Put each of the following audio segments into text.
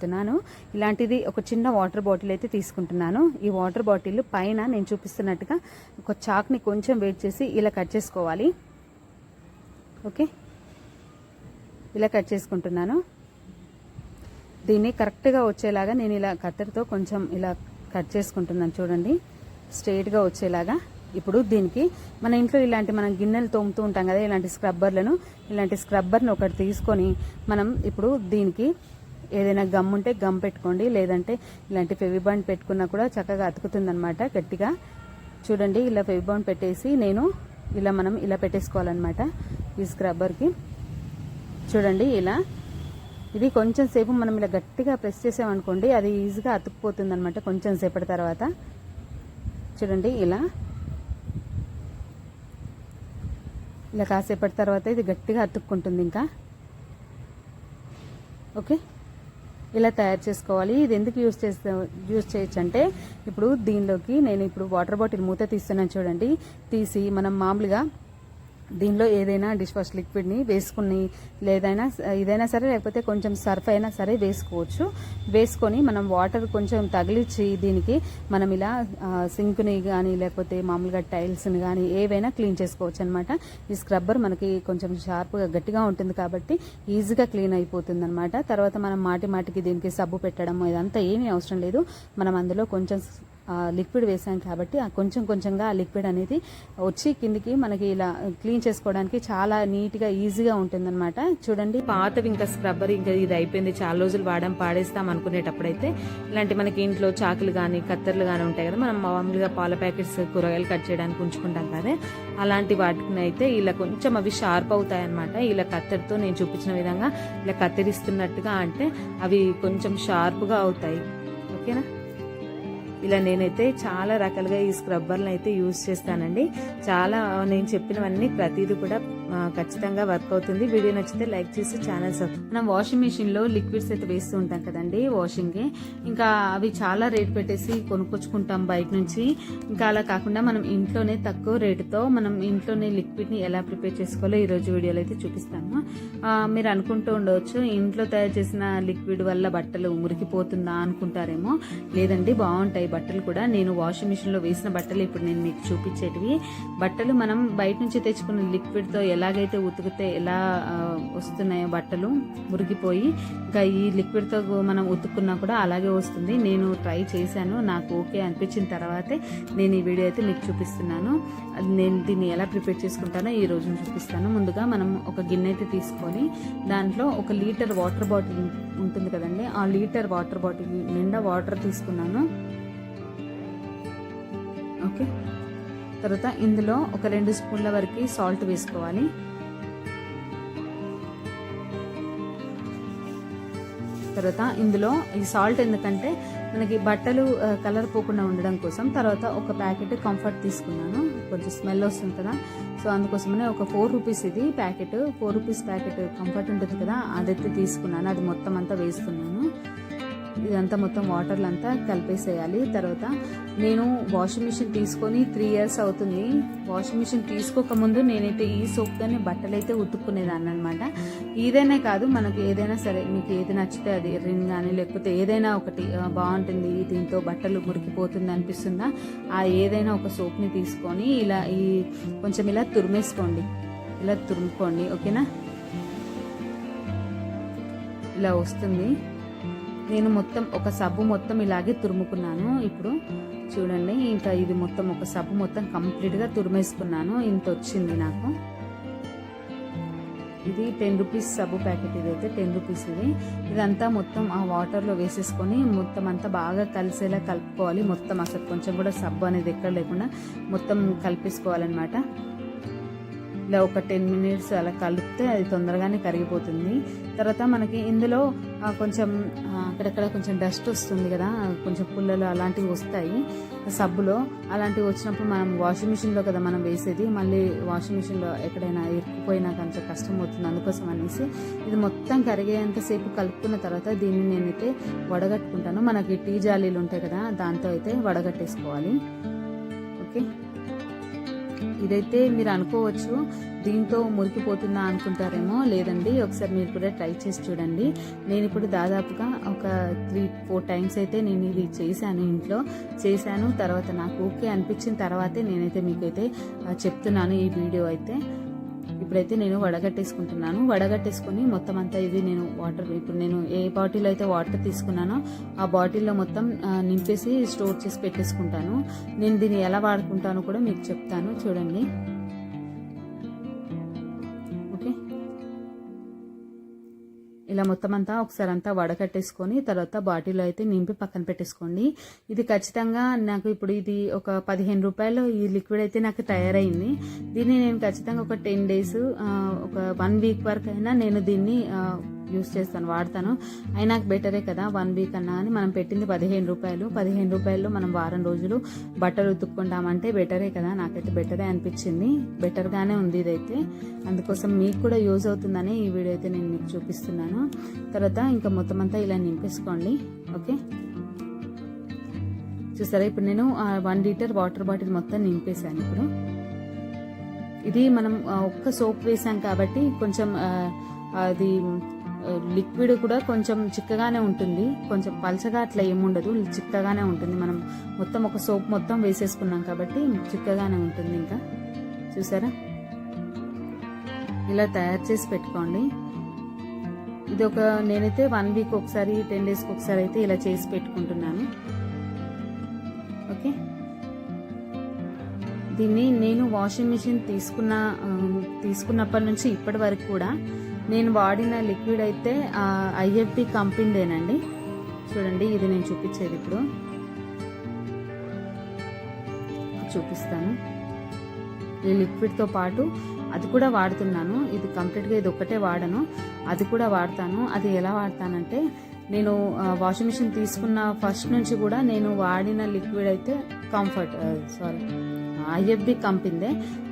చెప్తున్నాను. ఇలాంటిది ఒక చిన్న వాటర్ బాటిల్ అయితే తీసుకుంటున్నాను. ఈ వాటర్ బాటిల్ పైన నేను చూపిస్తున్నట్టుగా ఒక చాక్ని కొంచెం వెయిట్ చేసి ఇలా కట్ చేసుకోవాలి. ఓకే? ఇలా కట్ చేసుకుంటున్నాను. దీన్ని కరెక్ట్గా వచ్చేలాగా నేను ఇలా కత్తెరతో కొంచెం ఇలా కట్ చేసుకుంటున్నాను చూడండి. స్ట్రైట్గా వచ్చేలాగా. ఇప్పుడు దీనికి మన ఇంట్లో ఇలాంటి మనం గిన్నెలు తోముతూ ఉంటాం కదా ఇలాంటి స్క్రబ్బర్లను ఇలాంటి స్క్రబ్బర్ను ఒకటి తీసుకొని మనం ఇప్పుడు దీనికి ఏదైనా గమ్ ఉంటే గమ్ పెట్టుకోండి లేదంటే ఇలాంటి ఫెవిబాండ్ పెట్టుకున్నా కూడా చక్కగా అతుకుతుందనమాట గట్టిగా. చూడండి ఇలా ఫెవిబాండ్ పెట్టేసి నేను ఇలా మనం ఇలా పెట్టేసుకోవాలన్నమాట ఈ స్క్రబ్బర్కి. చూడండి ఇలా. ఇది కొంచెం సేపు మనం ఇలా గట్టిగా ప్రెస్ చేసామనుకోండి అది ఈజీగా అతుక్కుపోతుంది అనమాట కొంచెం సేపటి తర్వాత. చూడండి ఇలా. ఇలా కాసేపటి తర్వాత ఇది గట్టిగా అతుక్కుంటుంది ఇంకా. ఓకే? ఇలా తయారు చేసుకోవాలి. ఇది ఎందుకు యూస్ చేస్తా యూస్ చేయొచ్చు అంటే ఇప్పుడు దీనిలోకి నేను ఇప్పుడు వాటర్ బాటిల్ మూత తీస్తున్నాను చూడండి. తీసి మనం మామూలుగా దీనిలో ఏదైనా డిష్ వాష్ లిక్విడ్ని వేసుకుని లేదైనా ఇదైనా సరే లేకపోతే కొంచెం సర్ఫ్ అయినా సరే వేసుకోవచ్చు. వేసుకొని మనం వాటర్ కొంచెం తగిలిచ్చి దీనికి మనం ఇలా సింక్ని కానీ లేకపోతే మామూలుగా టైల్స్ని కానీ ఏవైనా క్లీన్ చేసుకోవచ్చు అనమాట ఈ స్క్రబ్బర్ మనకి కొంచెం షార్ప్గా గట్టిగా ఉంటుంది కాబట్టి ఈజీగా క్లీన్ అయిపోతుంది అనమాట తర్వాత మనం మాటి మాటికి దీనికి సబ్బు పెట్టడం ఇదంతా ఏమీ అవసరం లేదు. మనం అందులో కొంచెం లిక్విడ్ వేసాం కాబట్టి కొంచెం కొంచెంగా ఆ లిక్విడ్ అనేది వచ్చి కిందికి మనకి ఇలా క్లీన్ చేసుకోవడానికి చాలా నీట్గా ఈజీగా ఉంటుందన్నమాట. చూడండి. పాతవి ఇంకా స్క్రబ్బర్ ఇంకా ఇది అయిపోయింది. చాలా రోజులు వాడడం పాడేస్తాం అనుకునేటప్పుడైతే ఇలాంటి మనకి ఇంట్లో చాకులు కానీ కత్తెరలు కానీ ఉంటాయి కదా మనం మామూలుగా పాల ప్యాకెట్స్ కూరగాయలు కట్ చేయడానికి ఉంచుకుంటాం కదా అలాంటి వాటిని అయితే ఇలా కొంచెం అవి షార్ప్ అవుతాయి అనమాట ఇలా కత్తెరతో నేను చూపించిన విధంగా ఇలా కత్తిరిస్తున్నట్టుగా అంటే అవి కొంచెం షార్ప్గా అవుతాయి. ఓకేనా? ఇలా నేనైతే చాలా రకాలుగా ఈ స్క్రబ్బర్లను అయితే యూజ్ చేస్తానండి. చాలా నేను చెప్పినవన్నీ ప్రతిదీ కూడా ఖచ్చితంగా వర్క్ అవుతుంది. వీడియో నచ్చితే లైక్ చేసి ఛానల్ మనం వాషింగ్ మెషిన్లో లిక్విడ్స్ అయితే వేస్తూ ఉంటాం కదండి వాషింగ్కి ఇంకా అవి చాలా రేట్ పెట్టేసి కొనుక్కొచ్చుకుంటాం బయట నుంచి. ఇంకా అలా కాకుండా మనం ఇంట్లోనే తక్కువ రేటుతో మనం ఇంట్లోనే లిక్విడ్ని ఎలా ప్రిపేర్ చేసుకోవాలో ఈ రోజు వీడియోలో అయితే చూపిస్తాను. మీరు అనుకుంటూ ఉండవచ్చు ఇంట్లో తయారు చేసిన లిక్విడ్ వల్ల బట్టలు మురికిపోతుందా అనుకుంటారేమో. లేదండి బాగుంటాయి బట్టలు కూడా. నేను వాషింగ్ మిషన్లో వేసిన బట్టలు ఇప్పుడు నేను మీకు చూపించేటివి. బట్టలు మనం బయట నుంచి తెచ్చుకున్న లిక్విడ్తో ఎలాగైతే ఉతికితే ఎలా వస్తున్నాయో బట్టలు మురిగిపోయి ఇంకా ఈ లిక్విడ్తో మనం ఉతుక్కున్నా కూడా అలాగే వస్తుంది. నేను ట్రై చేశాను. నాకు ఓకే అనిపించిన తర్వాతే నేను ఈ వీడియో అయితే మీకు చూపిస్తున్నాను. నేను దీన్ని ఎలా ప్రిపేర్ చేసుకుంటానో ఈ రోజు చూపిస్తాను. ముందుగా మనం ఒక గిన్నె అయితే తీసుకొని దాంట్లో ఒక లీటర్ వాటర్ బాటిల్ ఉంటుంది కదండి ఆ లీటర్ వాటర్ బాటిల్ నిండా వాటర్ తీసుకున్నాను. ఓకే తర్వాత ఇందులో ఒక రెండు స్పూన్ల వరకు సాల్ట్ వేసుకోవాలి. తర్వాత ఇందులో ఈ సాల్ట్ ఎందుకంటే మనకి బట్టలు కలర్ పోకుండా ఉండడం కోసం తర్వాత ఒక ప్యాకెట్ కంఫర్ట్ తీసుకున్నాను. కొంచెం స్మెల్ వస్తుంది కదా. సో అందుకోసమనే ఒక ఫోర్ రూపీస్ ఇది packet. Four rupees packet comfort ఉంటుంది కదా అదైతే తీసుకున్నాను. అది మొత్తం అంతా వేస్తున్నాను ఇదంతా మొత్తం వాటర్లు అంతా కలిపేసేయాలి. తర్వాత నేను వాషింగ్ మిషన్ తీసుకొని త్రీ ఇయర్స్ అవుతుంది. వాషింగ్ మిషన్ తీసుకోకముందు నేనైతే ఈ సోప్తోనే బట్టలు అయితే ఉతుక్కునేదాన్ని అనమాట ఇదైనా కాదు మనకి ఏదైనా సరే మీకు ఏది నచ్చితే అది రిన్ కానీ లేకపోతే ఏదైనా ఒకటి బాగుంటుంది దీంతో బట్టలు మురికిపోతుంది అనిపిస్తుందా ఆ ఏదైనా ఒక సోప్ని తీసుకొని ఇలా ఈ కొంచెం ఇలా తురిమేసుకోండి. ఇలా తురుముకోండి ఓకేనా? ఇలా వస్తుంది. నేను మొత్తం ఒక సబ్బు మొత్తం ఇలాగే తురుముకున్నాను. ఇప్పుడు చూడండి ఇంకా ఇది మొత్తం ఒక సబ్బు మొత్తం కంప్లీట్గా తురిమేసుకున్నాను. ఇంత వచ్చింది నాకు. ఇది టెన్ రూపీస్ సబ్బు ప్యాకెట్ ఇది అయితే టెన్ రూపీస్ ఇది. ఇదంతా మొత్తం ఆ వాటర్లో వేసేసుకొని మొత్తం అంతా బాగా కలిసేలా కలుపుకోవాలి. మొత్తం అసలు కొంచెం కూడా సబ్బు అనేది ఎక్కడ లేకుండా మొత్తం కలిపేసుకోవాలన్నమాట. ఇలా ఒక టెన్ మినిట్స్ అలా కలిపితే అది తొందరగానే కరిగిపోతుంది. తర్వాత మనకి ఇందులో కొంచెం అక్కడక్కడ కొంచెం డస్ట్ వస్తుంది కదా కొంచెం పుల్లలు అలాంటివి వస్తాయి. సబ్బులో అలాంటివి వచ్చినప్పుడు మనం వాషింగ్ మిషన్లో కదా మనం వేసేది మళ్ళీ వాషింగ్ మిషన్లో ఎక్కడైనా ఇరుక్కుపోయినా కొంచెం కష్టం అవుతుంది అందుకోసం అనేసి ఇది మొత్తం కరిగేంతసేపు కలుపుకున్న తర్వాత దీన్ని నేనైతే వడగట్టుకుంటాను. మనకి టీ జాలీలు ఉంటాయి కదా దాంతో అయితే వడగట్టేసుకోవాలి. ఓకే? ఇదైతే మీరు అనుకోవచ్చు దీంతో మురికిపోతుందా అనుకుంటారేమో లేదండి. ఒకసారి మీరు కూడా ట్రై చేసి చూడండి. నేను ఇప్పుడు దాదాపుగా ఒక త్రీ ఫోర్ టైమ్స్ అయితే నేను ఇది చేశాను ఇంట్లో. చేశాను తర్వాత నాకు ఓకే అనిపించిన తర్వాతే నేనైతే మీకైతే చెప్తున్నాను ఈ వీడియో అయితే. ఇప్పుడైతే నేను వడగట్టేసుకుంటున్నాను. వడగట్టేసుకొని మొత్తం అంతా ఇది నేను వాటర్ ఇప్పుడు నేను ఏ బాటిల్ అయితే వాటర్ తీసుకున్నానో ఆ బాటిల్లో మొత్తం నింపేసి స్టోర్ చేసి పెట్టేసుకుంటాను. నేను దీన్ని ఎలా వాడుకుంటానో కూడా మీకు చెప్తాను. చూడండి. ఇలా మొత్తం అంతా ఒకసారి అంతా వడకట్టేసుకొని తర్వాత బాటిల్లో అయితే నింపి పక్కన పెట్టేసుకోండి. ఇది ఖచ్చితంగా నాకు ఇప్పుడు ఇది ఒక పదిహేను రూపాయలు ఈ లిక్విడ్ అయితే నాకు తయారైంది. దీన్ని నేను ఖచ్చితంగా ఒక టెన్ డేస్ ఒక వన్ వీక్ వరకు అయినా నేను దీన్ని యూస్ చేస్తాను వాడతాను. అయినా బెటరే కదా వన్ వీక్ అన్నా అని మనం పెట్టింది పదిహేను రూపాయలు. పదిహేను రూపాయలు మనం వారం రోజులు బట్టలు ఉతుక్కుంటామంటే బెటరే కదా నాకైతే బెటరే అనిపించింది. బెటర్గానే ఉంది ఇదైతే. అందుకోసం మీకు కూడా యూజ్ అవుతుందని ఈ వీడియో అయితే నేను మీకు చూపిస్తున్నాను. తర్వాత ఇంకా మొత్తం అంతా ఇలా నింపేసుకోండి ఓకే? చూసారా ఇప్పుడు నేను వన్ లీటర్ వాటర్ బాటిల్ మొత్తం నింపేశాను ఇప్పుడు. ఇది మనం ఒక్క సోప్ వేసాం కాబట్టి కొంచెం అది లిక్విడ్ కూడా కొంచెం చిక్కగానే ఉంటుంది. కొంచెం పలచగా అట్లా ఏముండదు చిక్కగానే ఉంటుంది. మనం మొత్తం ఒక సోప్ మొత్తం వేసేసుకున్నాం కాబట్టి చిక్కగానే ఉంటుంది ఇంకా. చూసారా? ఇలా తయారు చేసి పెట్టుకోండి. ఇది ఒక నేనైతే వన్ వీక్ ఒకసారి టెన్ డేస్కి ఒకసారి అయితే ఇలా చేసి పెట్టుకుంటున్నాను. ఓకే? దీన్ని నేను వాషింగ్ మిషన్ తీసుకున్న తీసుకున్నప్పటి నుంచి ఇప్పటి వరకు కూడా నేను వాడిన లిక్విడ్ అయితే ఐఎఫ్బి కంపెనీదేనండి. చూడండి ఇది నేను చూపించేది ఇప్పుడు. చూపిస్తాను. ఈ లిక్విడ్తో పాటు అది కూడా వాడుతున్నాను. ఇది కంప్లీట్గా ఇది ఒక్కటే వాడను. అది కూడా వాడతాను. అది ఎలా వాడతానంటే నేను వాషింగ్ మిషన్ తీసుకున్న ఫస్ట్ నుంచి కూడా నేను వాడిన లిక్విడ్ అయితే కంఫర్ట్ సారీ ఐఎఫ్బి కంపిందే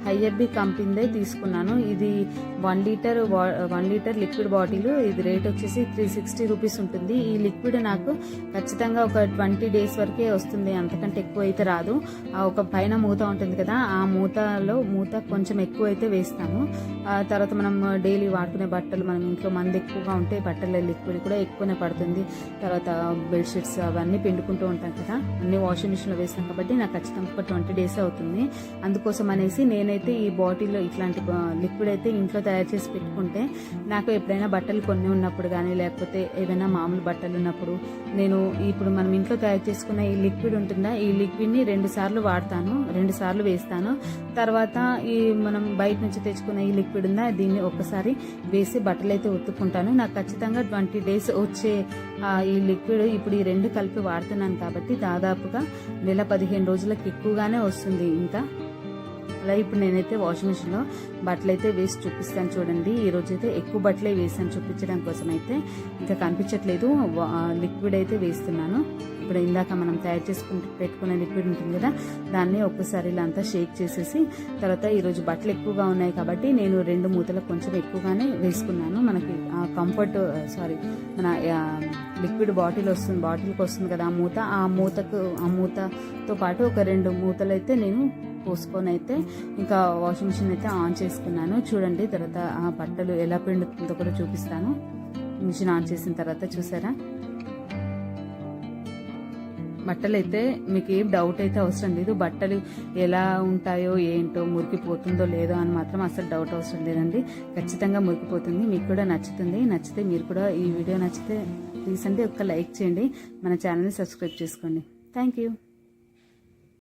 ఐఎఫ్బి కంపెనీదే తీసుకున్నాను. ఇది వన్ లీటర్ వా- వన్ లీటర్ లిక్విడ్ బాటిల్. ఇది రేట్ వచ్చేసి త్రీ సిక్స్టీ రూపీస్ ఉంటుంది. ఈ లిక్విడ్ నాకు ఖచ్చితంగా ఒక ట్వంటీ డేస్ వరకే వస్తుంది. అంతకంటే ఎక్కువ అయితే రాదు. ఆ ఒక పైన మూత ఉంటుంది కదా ఆ మూతలో మూత కొంచెం ఎక్కువ అయితే వేస్తాను ఆ తర్వాత మనం డైలీ వాడుకునే బట్టలు మనం ఇంట్లో మంది ఎక్కువగా ఉంటే బట్టల లిక్విడ్ కూడా ఎక్కువనే పడుతుంది. తర్వాత బెడ్షీట్స్ అవన్నీ పిండుకుంటూ ఉంటాం కదా అన్ని వాషింగ్ మిషన్లో వేస్తాం కాబట్టి నాకు ఖచ్చితంగా ఒక ట్వంటీ డేస్ అవుతుంది. అందుకోసం అనేసి అయితే ఈ బాటిల్లో ఇట్లాంటి లిక్విడ్ అయితే ఇంట్లో తయారు చేసి పెట్టుకుంటే నాకు ఎప్పుడైనా బట్టలు కొన్ని ఉన్నప్పుడు కానీ లేకపోతే ఏదైనా మామూలు బట్టలు ఉన్నప్పుడు నేను ఇప్పుడు మనం ఇంట్లో తయారు చేసుకున్న ఈ లిక్విడ్ ఉంటుందా? ఈ లిక్విడ్ని రెండు సార్లు వాడతాను రెండు సార్లు వేస్తాను. తర్వాత ఈ మనం బయట నుంచి తెచ్చుకున్న ఈ లిక్విడ్ ఉందా? దీన్ని ఒక్కసారి వేసి బట్టలు అయితే ఉత్తుకుంటాను నాకు ఖచ్చితంగా ట్వంటీ డేస్ వచ్చే ఈ లిక్విడ్ ఇప్పుడు ఈ రెండు కలిపి వాడుతున్నాను కాబట్టి దాదాపుగా నెల పదిహేను రోజులకు ఎక్కువగానే వస్తుంది. ఇంకా అలా ఇప్పుడు నేనైతే వాషింగ్ మిషన్లో బట్టలు అయితే వేసి చూపిస్తాను చూడండి. ఈ రోజు అయితే ఎక్కువ బట్టలే వేసాను చూపించడం కోసం అయితే. ఇంకా కనిపించట్లేదు. లిక్విడ్ అయితే వేస్తున్నాను. ఇప్పుడు ఇందాక మనం తయారు చేసుకుంటూ పెట్టుకునే లిక్విడ్ ఉంటుంది కదా దాన్ని ఒక్కసారి ఇలా అంతా షేక్ చేసేసి తర్వాత ఈరోజు బట్టలు ఎక్కువగా ఉన్నాయి కాబట్టి నేను రెండు మూతలకు కొంచెం ఎక్కువగానే వేసుకున్నాను. మనకి కంఫర్ట్ సారీ మన లిక్విడ్ బాటిల్ వస్తుంది బాటిల్కి వస్తుంది కదా ఆ మూత. ఆ మూతకు ఆ మూతతో పాటు ఒక రెండు మూతలు అయితే నేను పోసుకొని అయితే ఇంకా వాషింగ్ మిషన్ అయితే ఆన్ చేసుకున్నాను. చూడండి తర్వాత ఆ బట్టలు ఎలా పిండుతుందో కూడా చూపిస్తాను. మిషన్ ఆన్ చేసిన తర్వాత చూసారా? బట్టలు అయితే మీకు ఏం డౌట్ అయితే అవసరం లేదు. బట్టలు ఎలా ఉంటాయో ఏంటో మురికిపోతుందో లేదో అని మాత్రం అసలు డౌట్ అవసరం లేదండి. ఖచ్చితంగా మురికిపోతుంది. మీకు కూడా నచ్చుతుంది. నచ్చితే మీరు కూడా ఈ వీడియో నచ్చితే ప్లీజ్ అండి ఒక్క లైక్ చేయండి. మన ఛానల్ని సబ్స్క్రైబ్ చేసుకోండి. Thank you